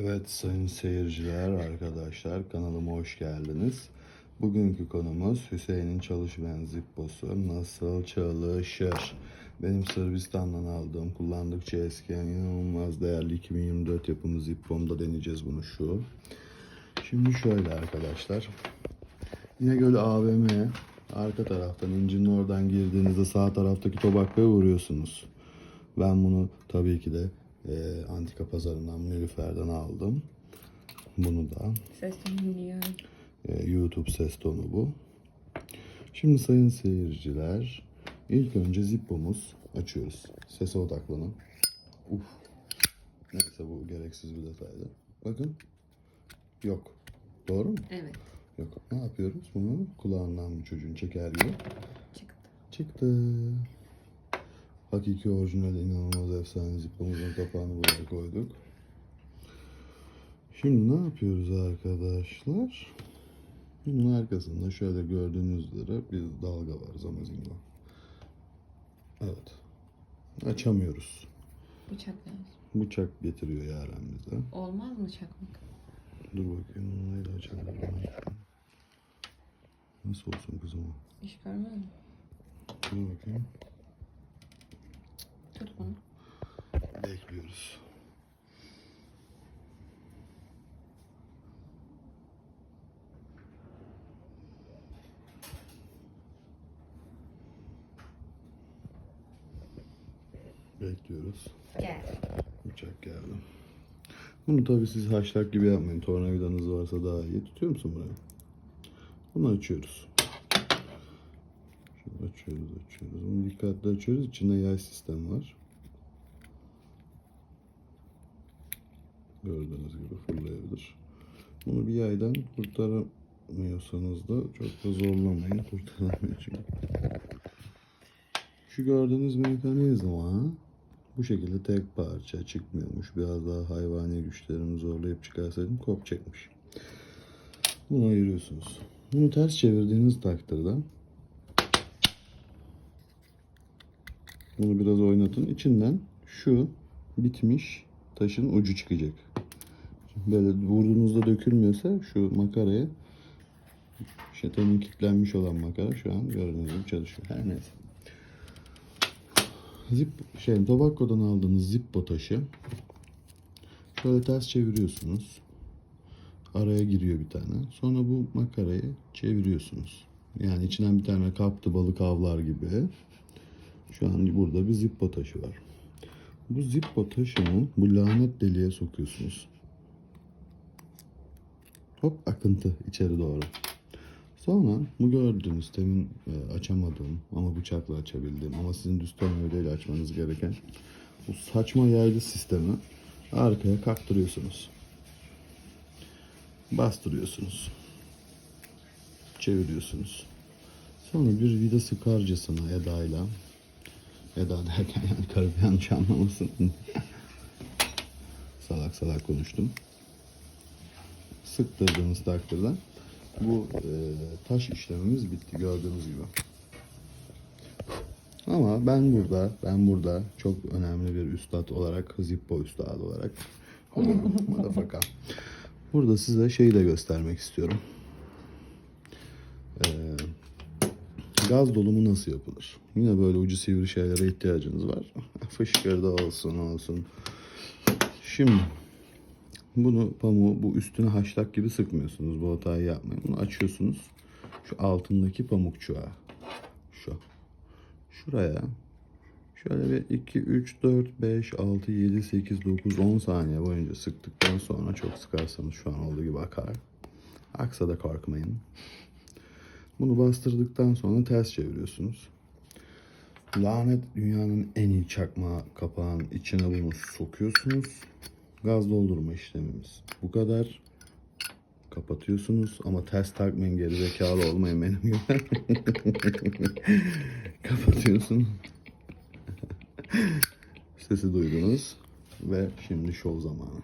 Evet sayın seyirciler, arkadaşlar kanalıma hoş geldiniz. Bugünkü konumuz Hüseyin'in çalışmayan zipposu nasıl çalışır? Benim Sırbistan'dan aldığım kullandıkça eskiyen inanılmaz değerli 2024 yapımı zippomda deneyeceğiz bunu şu. Şimdi şöyle arkadaşlar. İnegöl AVM'ye arka taraftan incinin oradan girdiğinizde sağ taraftaki Tobacco'ya uğruyorsunuz. Ben bunu tabii ki de e, antika pazarından Nilüfer'den aldım. Bunu da Ses tonu dinliyorum. e, YouTube ses tonu bu. Şimdi sayın seyirciler ilk önce zippomuz açıyoruz. Sese odaklanın. Uf. Neyse bu gereksiz bir detaydı. Bakın. Yok. Doğru mu? Evet. Yok. Ne yapıyoruz? Bunu kulağından bir çocuğun çeker gibi Çıktı. çıktı. Hakiki orijinal inanılmaz efsane zipomuzun kapağını buraya koyduk. Şimdi ne yapıyoruz arkadaşlar? Bunun arkasında şöyle gördüğünüz üzere bir dalga var zamazingo. Evet. Açamıyoruz. Bıçak lazım. Bıçak getiriyor Yaren bize. Olmaz mı çakmak? Dur bakayım neyle açabilirim. Nasıl olsun kızım o? İş görmez mi? Dur bakayım. Bekliyoruz. Bekliyoruz. Gel. Uçak geldi. Bunu tabii siz haşlak gibi yapmayın. Tornavidanız varsa daha iyi. Tutuyor musun burayı? Bunu açıyoruz. Şöyle açıyoruz, açıyoruz. Bunu dikkatli açıyoruz. İçinde yay sistem var. Gördüğünüz gibi fırlayabilir. Bunu bir yaydan kurtaramıyorsanız da çok da zorlamayın. Kurtaramıyor çünkü. Şu gördüğünüz mekanizma bu şekilde tek parça çıkmıyormuş. Biraz daha hayvani güçlerimi zorlayıp çıkarsaydım kopacakmış. Bunu ayırıyorsunuz. Bunu ters çevirdiğiniz takdirde bunu biraz oynatın. İçinden şu bitmiş taşın ucu çıkacak. Böyle vurduğunuzda dökülmüyorsa şu makaraya şetonun kilitlenmiş olan makara şu an gördüğünüz gibi çalışıyor. Her neyse. Zip şey Tobacco'dan aldığınız Zippo taşı şöyle ters çeviriyorsunuz. Araya giriyor bir tane. Sonra bu makarayı çeviriyorsunuz. Yani içinden bir tane kaptı balık avlar gibi. Şu an burada bir Zippo taşı var. Bu Zippo taşını bu lanet deliğe sokuyorsunuz. Hop akıntı içeri doğru. Sonra bu gördüğünüz temin e, açamadığım ama bıçakla açabildiğim ama sizin düz tornavidayla açmanız gereken bu saçma yaylı sistemi arkaya kaktırıyorsunuz. Bastırıyorsunuz. Çeviriyorsunuz. Sonra bir vida sıkarcasına Eda'yla Eda derken yani karı yanlış anlamasın. salak salak konuştum. Sıktırdığınız takdirde bu e, taş işlemimiz bitti gördüğünüz gibi. Ama ben burada, ben burada çok önemli bir üstad olarak, Zippo üstadı olarak Motherfucker. Burada size şeyi de göstermek istiyorum. Ee, gaz dolumu nasıl yapılır? Yine böyle ucu sivri şeylere ihtiyacınız var. Fışkırda olsun olsun. Şimdi bunu pamuğu bu üstüne haşlak gibi sıkmıyorsunuz. Bu hatayı yapmayın. Bunu açıyorsunuz. Şu altındaki pamukçuğa. Şu. Şuraya. Şöyle bir 2, 3, 4, 5, 6, 7, 8, 9, 10 saniye boyunca sıktıktan sonra çok sıkarsanız şu an olduğu gibi akar. Aksa da korkmayın. Bunu bastırdıktan sonra ters çeviriyorsunuz. Lanet dünyanın en iyi çakma kapağın içine bunu sokuyorsunuz. Gaz doldurma işlemimiz bu kadar. Kapatıyorsunuz ama ters takmayın geri zekalı olmayın benim gibi. Kapatıyorsun. Sesi duydunuz ve şimdi şov zamanı.